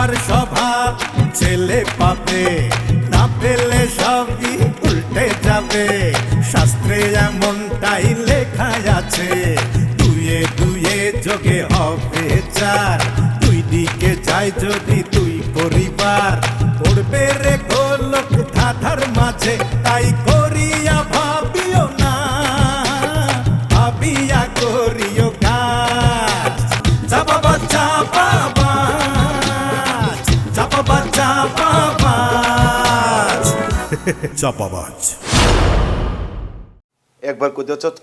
বাবার স্বভাব ছেলে পাবে, না পেলে সবই উল্টে যাবে। শাস্ত্রে এমনটাই লেখা আছে, দুয়ে দুয়ে যোগে হবে চার। দুই দিকে চাই যদি তুই পরিবার চাপাবাজ। একবার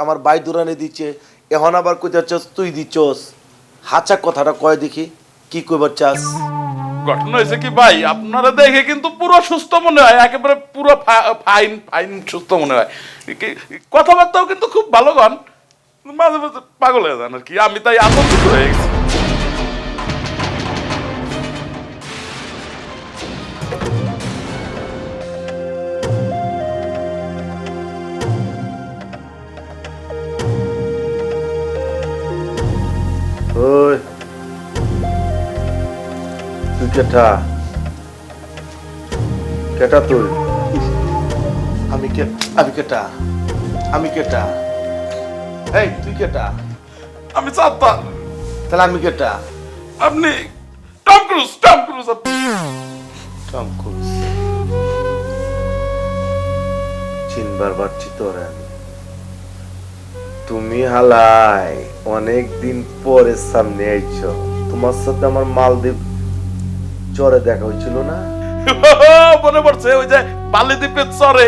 আমার বাই দূরানে দিচ্ছে এখন আবার তুই দিচ্ছস। হাচা কথাটা কয় দেখি কি কইবার চাস? ঘটনা হয়েছে কি ভাই আপনারা দেখে কিন্তু পুরো সুস্থ মনে হয় একেবারে পুরো ফাইন ফাইন সুস্থ মনে হয়। কথাবার্তাও কিন্তু খুব ভালো গান মাঝে মাঝে পাগল হয়ে যান আর কি আমি তাই আতঙ্কিত হয়ে গেছি। তুই কেটা? কেটা তুই? আমি কে আমি কেটা? আমি কেটা? এই তুই কেটা? আমি চাপা তাহলে আমি কেটা? আপনি Tom Cruise Tom Cruise Tom Cruise. চিনবার পারছি তোরে আমি। তুমি হালাই অনেক দিন পরে সামনে আইছো। তোমার সাথে আমার মালদ্বীপ চরে দেখা হয়েছিল না? মনে পড়ছে ওই যে বালিদ্বীপের চরে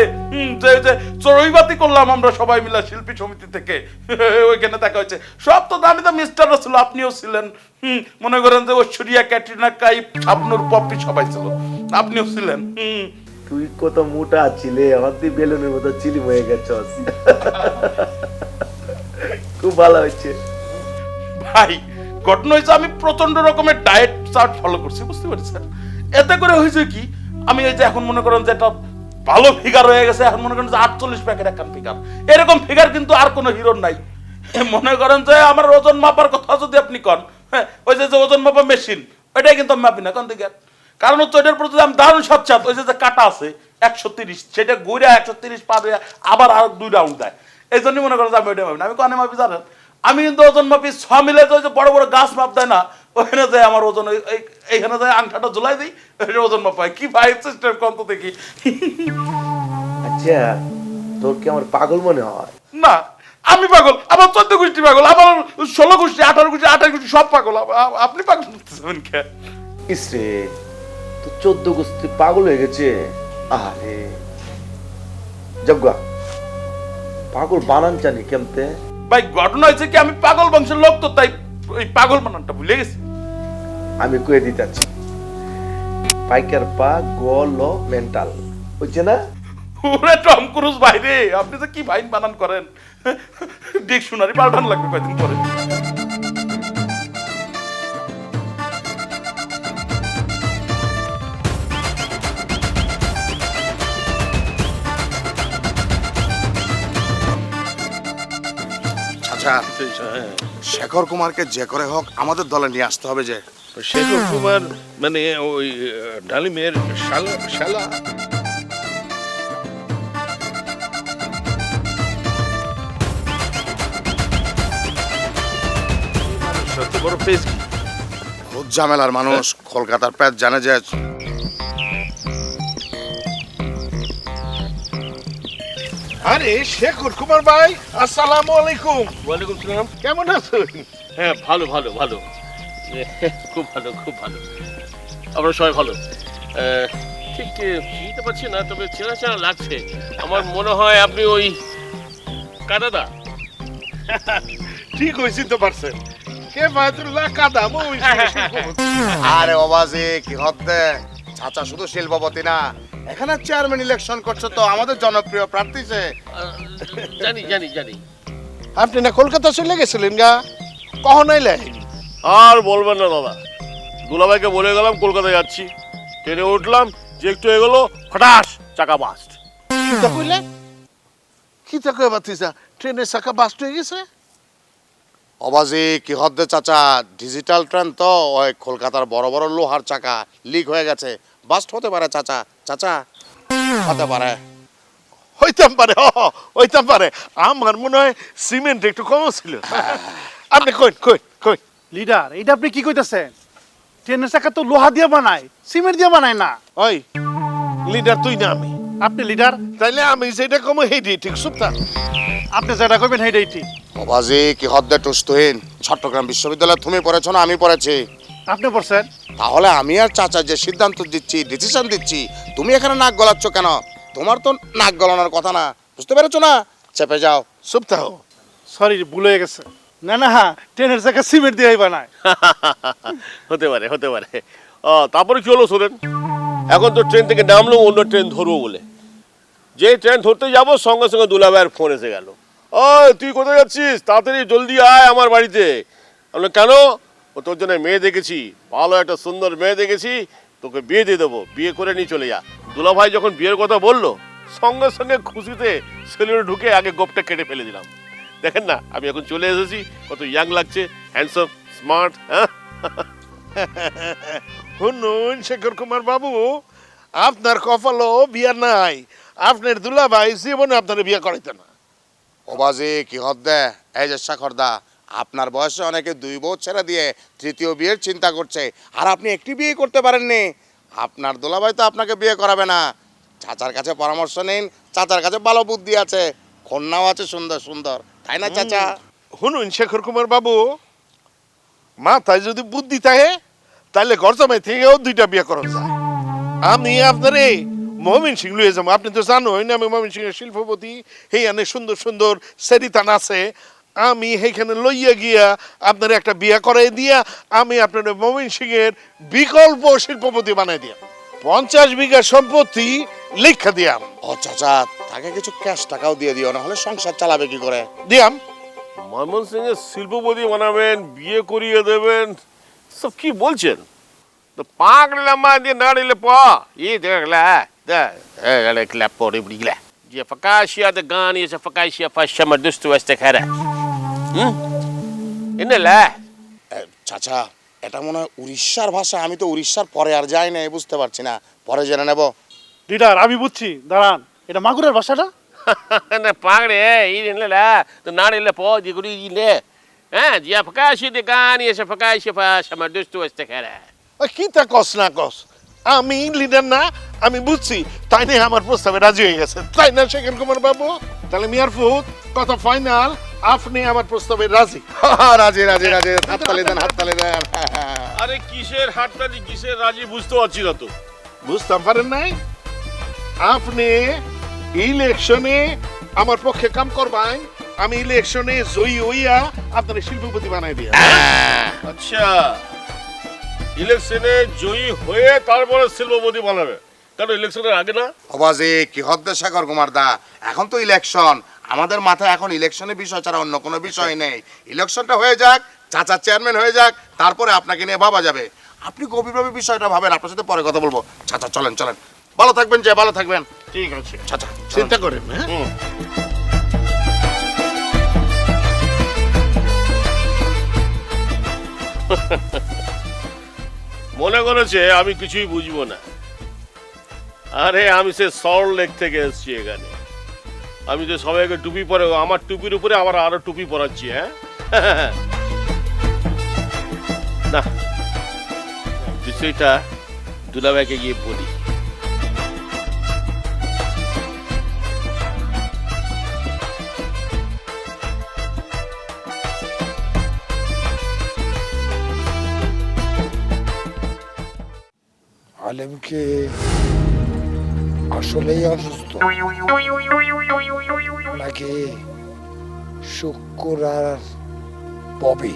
যে যে চড়ুইবাতি করলাম আমরা সবাই মিলে শিল্পী সমিতি থেকে। ওইখানে দেখা হচ্ছে সব তো দামি দামি স্টাররা ছিল আপনিও ছিলেন। হুম, মনে করেন যে ঐশ্বরিয়া ক্যাটরিনা কাইফ শাবনুর পপি সবাই ছিল। আপনিও ছিলেন। তুই কত মোটা আছিলে আমার তুই বেলুনের মতো চিলি হয়ে গেছস। খুব ভালো হয়েছে। ভাই ঘটনা হয়েছে, আমি প্রচণ্ড রকমের ডায়েট চার্ট ফলো করছি, বুঝতে পারছেন? এতে করে হয়েছে কি, আমি এই যে এখন মনে করেন যে একটা ভালো ফিগার হয়ে গেছে, এখন মনে করেন যে আটচল্লিশ প্যাকেট একখান ফিগার এরকম ফিগার কিন্তু আর কোনো হিরোর নাই। মনে করেন যে আমার ওজন মাপার কথা যদি আপনি কন হ্যাঁ ওই যে ওজন মাপা মেশিন ওইটাই কিন্তু আমি মাপি না, কোন দিকে? কারণ হচ্ছে ওইটার প্রতি আমি দারুণ সচ্ছাত ওই যে কাটা আছে, একশো তিরিশ, সেটা ঘুরে একশো তিরিশ পার আবার আর দুই রাউন্ড দেয়। এই জন্যই মনে করেন যে আমি ওইটা মাপি না। আমি কনে মাপি জানেন? আমি কিন্তু ওজন মাপি ছ মিলে যে যে বড় বড় গাছ মাপ দেয় না ওখানে যায় আমার ওজন এইখানে যায় আংটাটা ঝুলাই দিই ওজন মাপায় কি ভাই সিস্টেম কত দেখি। আচ্ছা তোর কি আমার পাগল মনে হয়? না আমি পাগল আমার চোদ্দ গোষ্ঠী পাগল আমার ষোলো গোষ্ঠী আঠারো গোষ্ঠী আঠারো গোষ্ঠী সব পাগল আপনি পাগল কে ইসরে তো চোদ্দ গোষ্ঠী পাগল হয়ে গেছে। আরে জগ্গা পাগল বানান জানি কেমতে? ভাই ঘটনা হয়েছে কি আমি পাগল বংশের লোক তো তাই ওই পাগল বানানটা ভুলে গেছি। আমি কয়ে দিতে আছি পাইকার পা গল মেন্টাল বুঝছে না? ওরে টম ক্রুজ ভাই রে আপনি তো কি ভাইন বানান করেন? ডিকশনারি পাল্টান লাগবে কয়দিন পরে। আচ্ছা। শেখর কুমারকে যে করে হোক আমাদের দলে নিয়ে আসতে হবে যে। শেখর কুমার মানে ওই ডালিমের শালা শালা। সত্যি বড় পেজ বহুত ঝামেলার মানুষ কলকাতার প্যাচ জানে যে আরে শেখর কুমার ভাই আসসালামু আলাইকুম। ওয়ালাইকুম সালাম। কেমন আছেন? হ্যাঁ ভালো ভালো ভালো। খুব ভালো খুব ভালো। আমরা সবাই ভালো। আহ, ঠিক বুঝতে পারছি না তবে চেনা চেনা লাগছে। আমার মনে হয় আপনি ওই কাদাদা। ঠিক হয়েছি তো পারছেন। কে বায়তুল্লাহ কাদাম ওই আরে বাবাজি কি হতে? চাচা শুধু শিল্পপতি না এখানে চেয়ারম্যান ইলেকশন করছে তো আমাদের জনপ্রিয় প্রার্থী সে। জানি জানি জানি। আপনি না কলকাতা চলে গেছিলেন গা? কখন আইলেন আর বলবেন না দাদা। দুলাভাইকে বলে গেলাম কলকাতায় যাচ্ছি। ট্রেনে উঠলাম যে একটু এগোলো হঠাৎ চাকা বাস্ট কি কইলে? কি তা কইবা ট্রেনের চাকা বাস্ট হয়ে গেছে? অবাজি কি হদ্দে চাচা ডিজিটাল ট্রেন তো ওই কলকাতার বড় বড় লোহার চাকা লিক হয়ে গেছে। বাস্ট হতে পারে চাচা চাচা। হতে পারে। হইতাম পারে হ হইতাম পারে। আমার মনে হয় সিমেন্ট একটু কম ছিল। আপনি কই কই কই লিডার এটা আপনি কি কইতাছেন? ট্রেনের চাকা তো লোহা দিয়ে বানায় সিমেন্ট দিয়ে বানায় না। ওই লিডার তুই না আমি। আপনি লিডার? তাইলে আমি যেটা কম হেঁটে ঠিক সুপ্তা আপনি যেটা করবেন সেইটাই ঠিক। অবাজি কি হদ্দে টুস্তুহীন। চট্টগ্রাম বিশ্ববিদ্যালয়ে তুমি পড়েছো না আমি পড়েছি। আপনি পড়ছেন তাহলে আমি আর চাচা যে সিদ্ধান্ত দিচ্ছি ডিসিশন দিচ্ছি তুমি এখানে নাক গলাচ্ছ কেন? তোমার তো নাক গলানোর কথা না বুঝতে পেরেছ না? চেপে যাও। সুপ্তা হো সরি ভুল হয়ে গেছে। না না হ্যাঁ ট্রেনের চাকা সিমেন্ট দিয়ে বানায় হতে পারে হতে পারে। ও, তারপরে কি হলো শোনেন? এখন তো ট্রেন থেকে নামলো অন্য ট্রেন ধরবো বলে। যে ট্রেন ধরতে যাব সঙ্গে সঙ্গে দুলাভাইয়ের ফোন এসে গেল। ও তুই কোথায় যাচ্ছিস? তাড়াতাড়ি জলদি আয় আমার বাড়িতে। কেন? ও তোর জন্য মেয়ে দেখেছি ভালো একটা সুন্দর মেয়ে দেখেছি তোকে বিয়ে দিয়ে দেবো বিয়ে করে নিয়ে চলে যা। দুলাভাই যখন বিয়ের কথা বলল সঙ্গে সঙ্গে খুশিতে সেলুনে ঢুকে আগে গোপটা কেটে ফেলে দিলাম। দেখেন না আমি এখন চলে এসেছি কত ইয়াং লাগছে হ্যান্ডসাম স্মার্ট হ্যাঁ? শুনুন শেখর কুমার বাবু আপনার কপালও বিয়া নাই। আপনার দুলাভাই জীবনে আপনার বিয়ে করাইতে না। ওবাজি কি হদ্দে? এই যে শেখরদা আপনার বয়সে অনেকে দুই বউ ছেড়ে দিয়ে তৃতীয় বিয়ের চিন্তা করছে। আর আপনি একটি বিয়ে করতে পারেননি। আপনার দুলাভাই তো আপনাকে বিয়ে করাবে না। চাচার কাছে পরামর্শ নিন। চাচার কাছে ভালো বুদ্ধি আছে। কন্যাও আছে সুন্দর সুন্দর। তাই না, চাচা? শুনুন, শেখর কুমার বাবু। মাথায় যদি বুদ্ধি থাকে, তাহলে ঘর জমাই থেকেও দুইটা বিয়ে করা যায়। আমি আপনারে মমিন সিং লুয়ে যাব। আপনি তো জানোই না আমি মমিন সিং এর শিল্পপতি সেইখানে সুন্দর সুন্দর সেরিতান আছে। আমি সেইখানে লইয়া গিয়া আপনার একটা বিয়া করাই দিয়া আমি আপনার মমিন সিং এর বিকল্প শিল্পপতি বানাই দিয়া। পঞ্চাশ বিঘা সম্পত্তি লেখা দিয়াম। ও চাচা তাকে কিছু ক্যাশ টাকাও দিয়ে দিও না হলে সংসার চালাবে কি করে? দিয়াম। ময়মন সিং এর শিল্পপতি বানাবেন বিয়ে করিয়ে দেবেন সব কি বলছেন? তো পাক লম্বা দিয়ে নাড়িলে প ই দেখলা দেখলে ক্ল্যাপ পরে বিগলা যে ফকাশিয়া de gani is fakaşia fascia ma dustu este kara হুম ইনেলা এ, চাচা এটা মনে হয় উড়িষ্যার ভাষা আমি তো উড়িষ্যার পরে আর যাই না বুঝতে পারছি না পরে জেনে নেব লিডার আমি বুঝছি দাঁড়ান এটা মাগুরের ভাষাটা na pagre i inela to naড়িলে প di guri ile হ্যাঁ যে ফকাশিয়া de gani is fakaşia fascia ma dustu este kara কি তা কস না কস আমি লিডার না আমি বুঝছি। তাই নিয়ে আমার প্রস্তাবে রাজি হয়ে গেছে। তাই না শেখর কুমার বাবু? তাহলে মিয়ার ফুট কথা ফাইনাল আপনি আমার প্রস্তাবে রাজি। রাজি রাজি রাজি। হাততালি দেন হাততালি দেন। আরে কিসের হাততালি কিসের রাজি বুঝতে পারছি না তো। বুঝতাম পারেন নাই? আপনি ইলেকশনে আমার পক্ষে কাম করবেন আমি ইলেকশনে জয়ী হইয়া আপনার শিল্পপতি বানাই দিয়া। আচ্ছা। ইলেকশনে জয়ী হয়ে তারপরে শিল্পপতি বানাবে। কারণ ইলেকশনের আগে না? অবাজে কি হদ্দে শেখর কুমার দা? এখন তো ইলেকশন। আমাদের মাথায় এখন ইলেকশনের বিষয় ছাড়া অন্য কোনো বিষয় নেই। ইলেকশনটা হয়ে যাক চাচা চেয়ারম্যান হয়ে যাক তারপরে আপনাকে নিয়ে ভাবা যাবে। আপনি গভীরভাবে বিষয়টা ভাবেন আপনার সাথে পরে কথা বলব। চাচা চলেন চলেন। ভালো থাকবেন যে ভালো থাকবেন। ঠিক আছে। চাচা চিন্তা করেন হ্যাঁ? মনে করেছে, আমি কিছুই বুঝব না। আরে, আমি সে সল লেক থেকে এসছি এখানে। আমি তো সবাইকে টুপি পরে, আমার টুপির উপরে আবার আরও টুপি পরাচ্ছি হ্যাঁ? না, বিষয়টা দুলাভাইকে গিয়ে বলি। আলেমকে আসলেই অসুস্থ? নাকি শুক্র আর ববি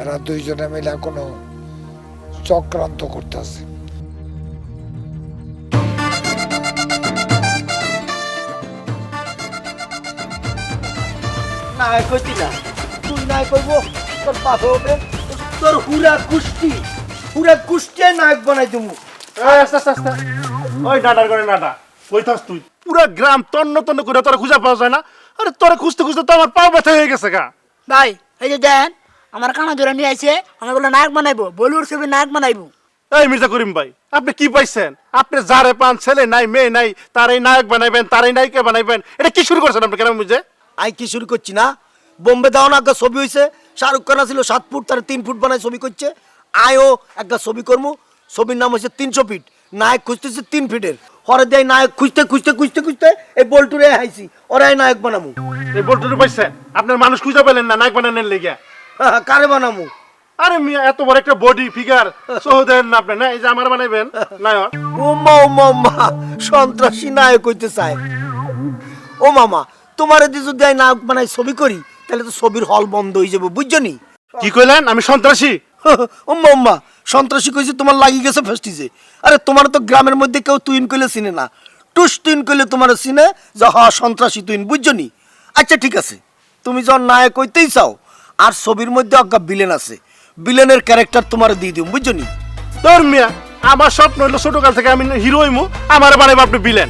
এরা দুইজনে মিলে কোনো চক্রান্ত করতেছে নাই কইতি না। তুই নাই কইব, তোর বাপে হবে তোর হুরা কুষ্টি। হুরা কুষ্টিয়ে নায়ক বানাই আস্তে আস্তে আস্তে। ওই নাটার করে নাটা। কই থাস তুই। পুরা গ্রাম তন্ন তন্ন করে তোরা খুঁজে পাওয়া যায় না। আরে তোরা খুঁজতে খুঁজতে তো আমার পা ব্যথা হয়ে গেছে গা। ভাই এই যে দেন আমার কানা জোড়া নিয়ে আইছে আমার বলে নায়ক বানাইবো বলিউড ছবি নায়ক বানাইবো। এই মির্জা করিম ভাই আপনি কি পাইছেন? আপনি যারে পান ছেলে নাই মেয়ে নাই তারাই নায়ক বানাইবেন তারাই নায়িকা বানাইবেন এটা কি শুরু করছেন আপনি কেন বুঝে? আই কি শুরু করছি না? বোম্বে দাও না ছবি হইছে শাহরুখ খান ছিল সাত ফুট তার তিন ফুট বানায় ছবি করছে। আয়ও একটা ছবি করব ছবির নাম হচ্ছে তিনশো ফিট। নায়ক খুঁজতেছে তিন ফিটের। হরে দেয় নায়ক খুঁজতে খুঁজতে খুঁজতে খুঁজতে এই বল্টুরে হাইছি ওরাই নায়ক বানামু। এই বলটুটু পাইছেন আপনার মানুষ খুঁজে পেলেন না নায়ক বানানোর লেগে কারে বানামু? আরে মিয়া এত বড় একটা বডি ফিগার সহ দেন না আপনি। না এই যে আমার বানাইবেন নায়ক। উম্মা উম্মা উম্মা সন্ত্রাসী নায়ক হইতে চায়। ও মামা তোমার যদি যদি আমি নায়ক বানাই ছবি করি তাহলে তো ছবির হল বন্ধ হয়ে যাবে বুঝছ নি? কি কইলেন? আমি সন্ত্রাসী। উম্মা উম্মা সন্ত্রাসী কইছে তোমার লাগি গেছে ফেস্টিজে। আরে তোমার তো গ্রামের মধ্যে কেউ তুইন কইলে চিনে না। টুস তুইন কইলে তোমার চিনে যে হ সন্ত্রাসী তুইন বুঝছ নি? আচ্ছা ঠিক আছে। তুমি যখন নায়ক হইতেই চাও আর ছবির মধ্যে অজ্ঞা বিলেন আছে বিলেনের ক্যারেক্টার তোমার দিয়ে দিও বুঝছ নি? তোর মিয়া আমার স্বপ্ন হইল ছোটকাল থেকে আমি হিরো হইমু আমার বানাইবো আপনি বিলেন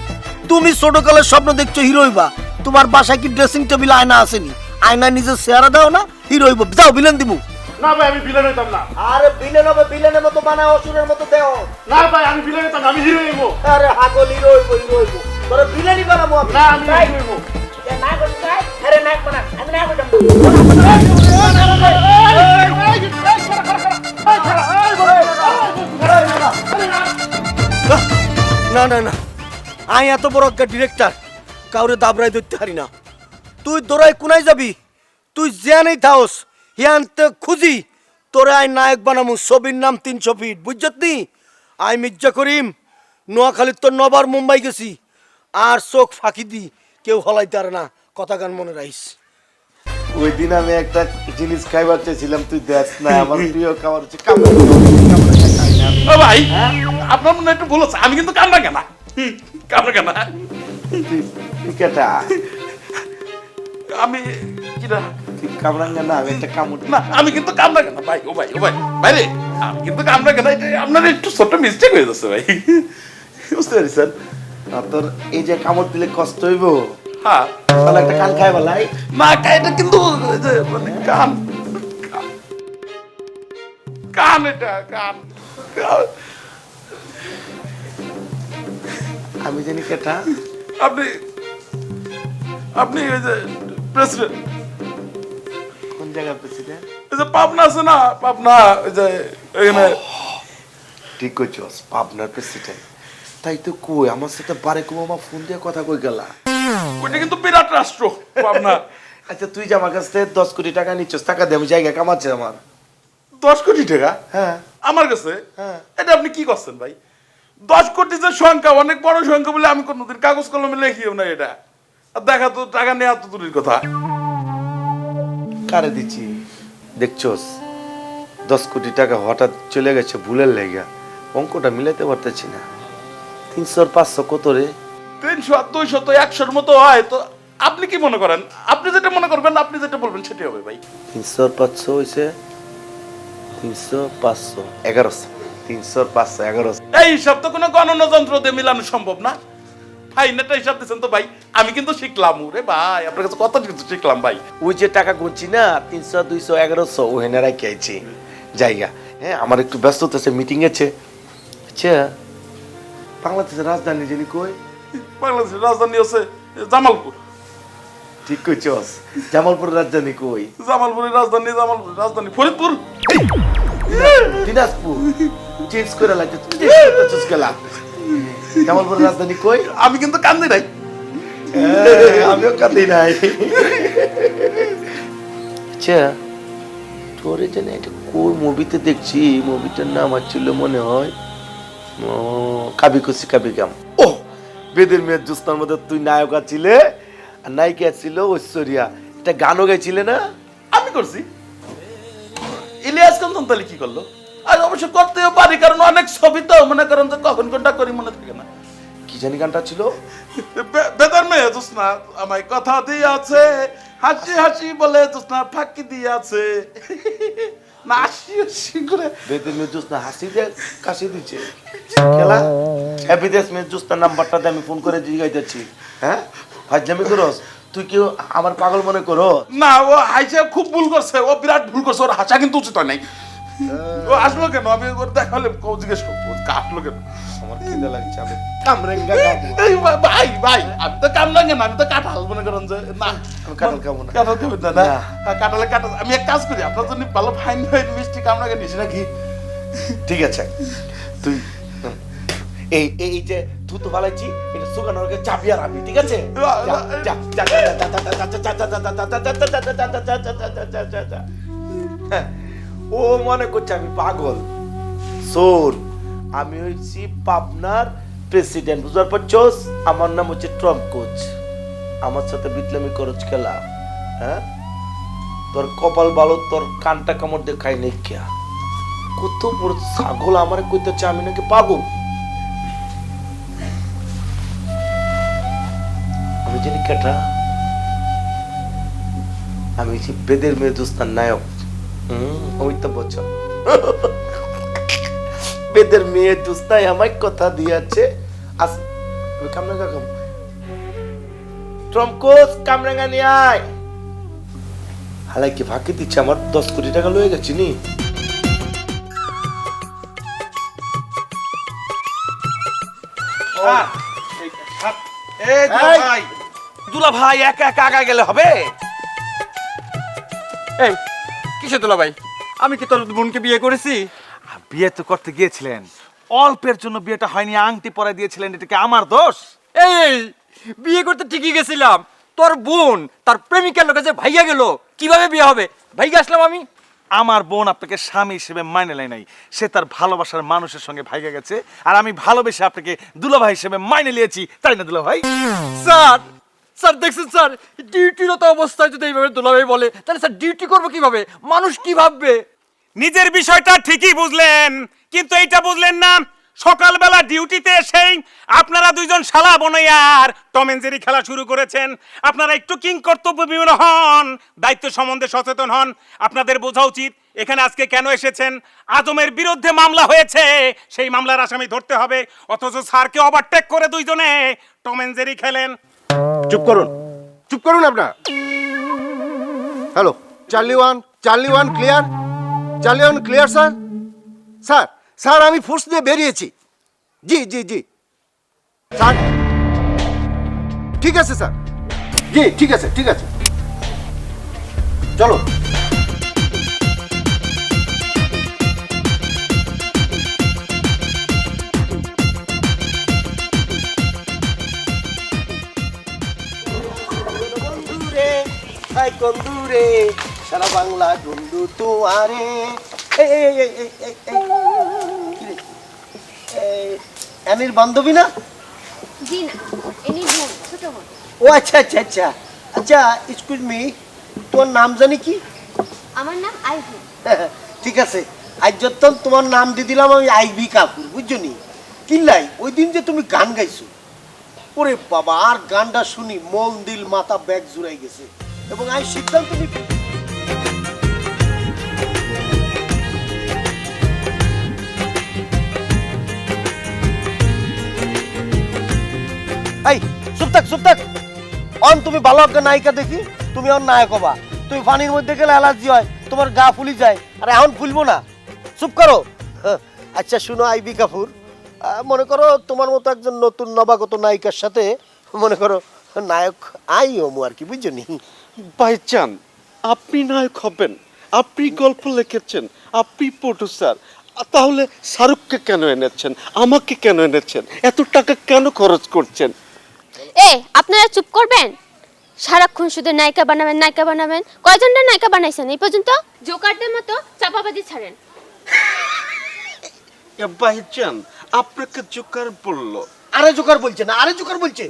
তুমি ছোটকালের স্বপ্ন দেখছ হিরো হইবা। তোমার বাসায় কি ড্রেসিং টেবিল আয়না আসেনি আয়না নিজের চেহারা দাও না হিরো হইব। যাও বিলেন দিবো না ভাই আমি বিলেন হইতাম না। আরে বিলেন হবে বিলেনের মতো বানায় অসুরের মতো দেও। না ভাই আমি হইতাম না, আমি হিরো আরে হাগল হিরো হইব হিরো হইব তোরা বিলেনই বানাবো আমি। না আমি হিরো না না না আই এত বড় একটা ডিরেক্টর কাউরে দাবরাই ধরতে পারি না। তুই দৌড়াই কোনাই যাবি তুই জেনেই থাওস হিয়ানতে খুঁজি তোরে আই নায়ক বানামু ছবির নাম তিনশো ফিট বুঝছত? নি আই মির্জা করিম নোয়াখালীর তো নবার মুম্বাই গেছি আর চোখ ফাঁকি দি কেউ হলাইতে আর না কথা গান মনে রাখিস। ওই দিন আমি একটা জিনিস খাইবার চেয়েছিলাম তুই দেখ না আমার প্রিয় খাবার হচ্ছে কামড়। ও ভাই আপনার মনে একটু ভুল হচ্ছে আমি কিন্তু কামড়া কেনা। কামড়া কেনা। তুই কেটা? আমি কিরা? তুই না আমি একটা কামড় না আমি কিন্তু কেনা? ভাই ও ভাই ও ভাই ভাই রে আমি কিন্তু কেনা? এটা আপনার একটু ছোট্ট মিস্টেক হয়ে যাচ্ছে ভাই। বুঝতে পারছেন আর তোর এই যে কামড় দিলে কষ্ট হইব? হ্যাঁ। তাহলে একটা কান বলাই না এটা কিন্তু মানে কান। কান- এটা কান। আমি জানি কেটা। আপনি আপনি ওই যে প্রেসিডেন্ট প্রেসিডেন্ট? যে পাবনা আছে না পাবনা ওই যে এখানে। ঠিক করছস পাবনার প্রেসিডেন্ট। তাই তো কই আমার সাথে বারে কো ফোন দিয়ে কথা কই গেলা? ওইটা কিন্তু বিরাট রাষ্ট্র পাবনা। আচ্ছা তুই যে আমার কাছ থেকে দশ কোটি টাকা নিচ্ছস টাকা দিয়ে আমি জায়গা কামাচ্ছে আমার। দশ কোটি টাকা? হ্যাঁ। আমার কাছে? হ্যাঁ। এটা আপনি কি করছেন ভাই? দশ কোটি যে সংখ্যা অনেক বড় সংখ্যা বলে আমি কোনোদিন কাগজ কলমে লেখিও না এটা। আর দেখা তো টাকা নেওয়া তো দূরের কথা। কারে দিচ্ছি। দেখছস দশ কোটি টাকা হঠাৎ চলে গেছে ভুলের লেগা। অঙ্কটা মিলাতে পারতেছি না। তিনশো পাঁচশো কত রে? তিনশো আর দুইশো তো একশোর মতো হয়। তো আপনি কি মনে করেন? আপনি যেটা মনে করবেন আপনি যেটা বলবেন সেটাই হবে ভাই। তিনশো পাঁচশো হয়েছে তিনশো পাঁচশো এগারোশো। তিনশো পাঁচশো এগারোশো। এই হিসাব তো কোনো গণনা যন্ত্র দিয়ে মিলানো সম্ভব না। ভাই হিসাব দিচ্ছেন তো ভাই? আমি কিন্তু শিখলাম রে ভাই আপনার কাছে কত কিছু শিখলাম ভাই? ওই যে টাকা গুনছি না তিনশো দুইশো এগারোশো ওখানে রাখি আইছি। জায়গা হ্যাঁ আমার একটু ব্যস্ত আছে মিটিং আছে। আচ্ছা বাংলাদেশের রাজধানী যিনি কই? বাংলাদেশের রাজধানী আছে জামালপুর। ঠিক কইছস জামালপুরের রাজধানী কই? জামালপুরের রাজধানী জামালপুরের রাজধানী ফরিদপুর। দিনাজপুর। চেঞ্জ করে লাগছে তুই চেঞ্জ করতেছিস গেলা। জামালপুরের রাজধানী কই? আমি কিন্তু কান্দি নাই। হ্যাঁ, আমিও কাঁদি নাই। আচ্ছা তোরে জানি এটা কোন মুভিতে দেখছি মুভিটার নাম হচ্ছিল মনে হয় কাবি খুশি কাবি গাম। ও বেদের মেয়ের জুস্তার মধ্যে তুই নায়ক ছিলে আর নায়িকা ছিল ঐশ্বরিয়া। এটা গানও গাইছিলে না? আমি করছি। ইলিয়াস কান্তন তাহলে কি করল? আর অবশ্য করতেও পারি কারণ অনেক ছবি তো মনে করেন যে কখন কোনটা করি মনে থাকে না। কি জানি গানটা ছিল? বে- বেতার মেয়ে জোসনা আমায় কথা দিয়েছে। হাসি হাসি বলে জোসনা ফাঁকি দিয়েছে। না হাসি হাসি করে বেদের মেয়ের জুস্তা হাসি দিয়ে কাশি দিচ্ছে। খেলা? আমি ফোন করে হ্যাঁ? ফাজলামি করস? তুই কি আমার পাগল মনে করো না ও হাইসে খুব ভুল করছে। ও বিরাট ভুল করছে ওর হাসা কিন্তু উচিত হয় নাই। ও আসলো কেন আমি ওর দেখা জিজ্ঞেস করব কাটলো কেন আমার লাগছে আমি তো না আমি তো না আমি এক কাজ করি নিস নাকি ঠিক আছে তুই এই এই যে ধুতো ফালাইছি এটা সুগানোরকে চাপি আর আমি ঠিক আছে হ্যাঁ ও মনে করছে আমি পাগল। সোর আমি হয়েছি পাবনার প্রেসিডেন্ট বুঝতে পারছোস? আমার নাম হচ্ছে ট্রাম্প কোচ। আমার সাথে বিপ্লবী করজ খেলা হ্যাঁ? তোর কপাল ভালো, তোর কানটা কামড় দিয়ে খাই নেই খেয়া কত বড় ছাগল আমার কইতেছে, আমি নাকি পাগল? আমি জানি কেটা, আমি হচ্ছি বেদের মেয়ে দোস্তার নায়ক। অমিতাভ বচ্চন বেদের মেয়ে দোস্তাই আমায় কথা দিয়েছে। আস আমি কামরাঙ্গা খাম ট্রমকোস কামরাঙ্গা নিয়ে আয়। হালাই কি ফাঁকি দিচ্ছে? আমার দশ কোটি টাকা লয়ে গেছি নি? এই! ভাই। দুলা ভাই একা একা আগা গেলে হবে? এই কিসে দুলা ভাই? আমি কি তোর বোনকে বিয়ে করেছি? বিয়ে তো করতে গিয়েছিলেন। অল্পের জন্য বিয়েটা হয়নি আংটি পরে দিয়েছিলেন এটা কি আমার দোষ? এই বিয়ে করতে ঠিকই গেছিলাম। তোর বোন তার প্রেমিকার লোকে যে ভাইয়া গেল কীভাবে বিয়ে হবে? ভাইয়া আসলাম আমি। আমার বোন আপনাকে স্বামী হিসেবে মাইনে নেয় নাই। সে তার ভালোবাসার মানুষের সঙ্গে ভাইগা গেছে আর আমি ভালোবেসে আপনাকে দুলাভাই হিসেবে মাইনে নিয়েছি তাই না দুলাভাই? স্যার স্যার, দেখছেন স্যার ডিউটিরত অবস্থায় যদি এইভাবে দুলাভাই বলে, তাহলে স্যার ডিউটি করব কীভাবে? মানুষ কি ভাববে? নিজের বিষয়টা ঠিকই বুঝলেন, কিন্তু এইটা বুঝলেন না, সকালবেলা ডিউটিতে এসেই আপনারা দুইজন শালা বনাইয়ার টম এন্ড জেরি খেলা শুরু করেছেন। আপনারা একটু কিং কর্তব্য বিমূঢ় হন, দায়িত্ব সম্বন্ধে সচেতন হন। আপনাদের বোঝা উচিত এখানে আজকে কেন এসেছেন। আজমের বিরুদ্ধে মামলা হয়েছে, সেই মামলার আসামি ধরতে হবে। অথচ স্যারকে ওভারটেক করে দুইজনে টম এন্ড জেরি খেলেন। চুপ করুন। চুপ করুন আপনার। Hello Charlie one Charlie one clear Charlie one clear sir sir sir আমি ফোর্স দিয়ে বেরিয়েছি। জি জি জি। স্যার ঠিক আছে স্যার জি, ঠিক আছে ঠিক আছে। চলো। হাই বন্ধুরে সারা বাংলা বন্ধু তোমারে। অ্যানির বান্ধবী না? জি না ইনি বোন ছোট বোন। ও আচ্ছা আচ্ছা আচ্ছা। আচ্ছা এক্সকিউজ মি তোমার নাম জানি কি? আমার নাম আইভি। ঠিক আছে। আজ যতন তোমার নাম দিয়ে দিলাম আমি আইভি কাপুর বুঝছ নি? কিল্লাই ওই দিন যে তুমি গান গাইছো। ওরে বাবা আর গানটা শুনি মন দিল মাথা ব্যাগ জুড়াই গেছে। এবং আমি সিদ্ধান্ত নি এই চুপ থাক অন তুমি ভালো একটা নায়িকা দেখি তুমি অন নায়ক হবা। তুমি পানির মধ্যে গেলে অ্যালার্জি হয় তোমার গা ফুলি যায় আর এখন ফুলবো না। চুপ করো। হ্যাঁ, আচ্ছা শুনো আইবি কাপুর। মনে করো তোমার মতো একজন নতুন নবাগত নায়িকার সাথে মনে করো নায়ক আই হমু আর কি বুঝছ নি? বাইচান আপনি নায়ক হবেন আপনি গল্প লিখেছেন আপনি প্রডিউসার তাহলে শাহরুখকে কেন এনেছেন আমাকে কেন এনেছেন এত টাকা কেন খরচ করছেন? এ আপনারা চুপ করবেন? সারাক্ষণ শুধু নায়িকা বানাবেন নায়িকা বানাবেন কয়জনটা নায়িকা বানাইছেন এই পর্যন্ত? জোকারদের মতো চাপাবাজি ছাড়েন। এ বাইচান আপনাকে জোকার বলল আরে জোকার বলছে না আরে জোকার বলছে।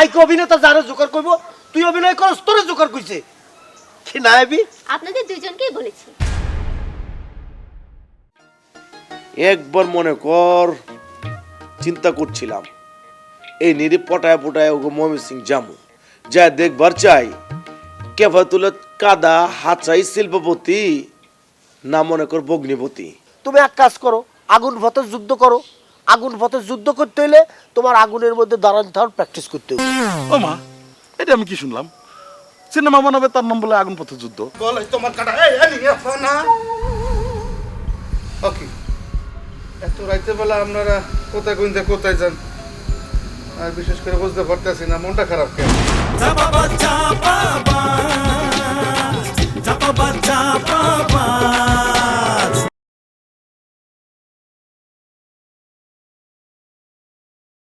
আইকে অভিনেতা যারা জোকার কইবো তুই অভিনয় করস তোরে জোকার কইছে। কি না আইবি আপনাদের দুইজনকেই বলেছি। একবার মনে কর চিন্তা করছিলাম এই নিরি পটায় পটায় ওগো মমি সিং জামু। যা দেখবার চাই কেফাতুলত কাদা হাচাই শিল্পপতি না মনে কর বগ্নিপতি তুমি এক কাজ করো আগুন ভতে যুদ্ধ করো আগুন পথে যুদ্ধ করতে হলে তোমার আগুনের মধ্যে দাঁড়ান থার প্র্যাকটিস করতে হবে ও মা এটা আমি কি শুনলাম? সিনেমা বানাবে তার নাম বলে আগুন পথে যুদ্ধ। তোমার কাটা ওকে এত রাইতে বেলা আপনারা কোথায় গুনতে কোথায় যান? আর বিশেষ করে বুঝতে পারতেছি না মনটা খারাপ কেন? বাবা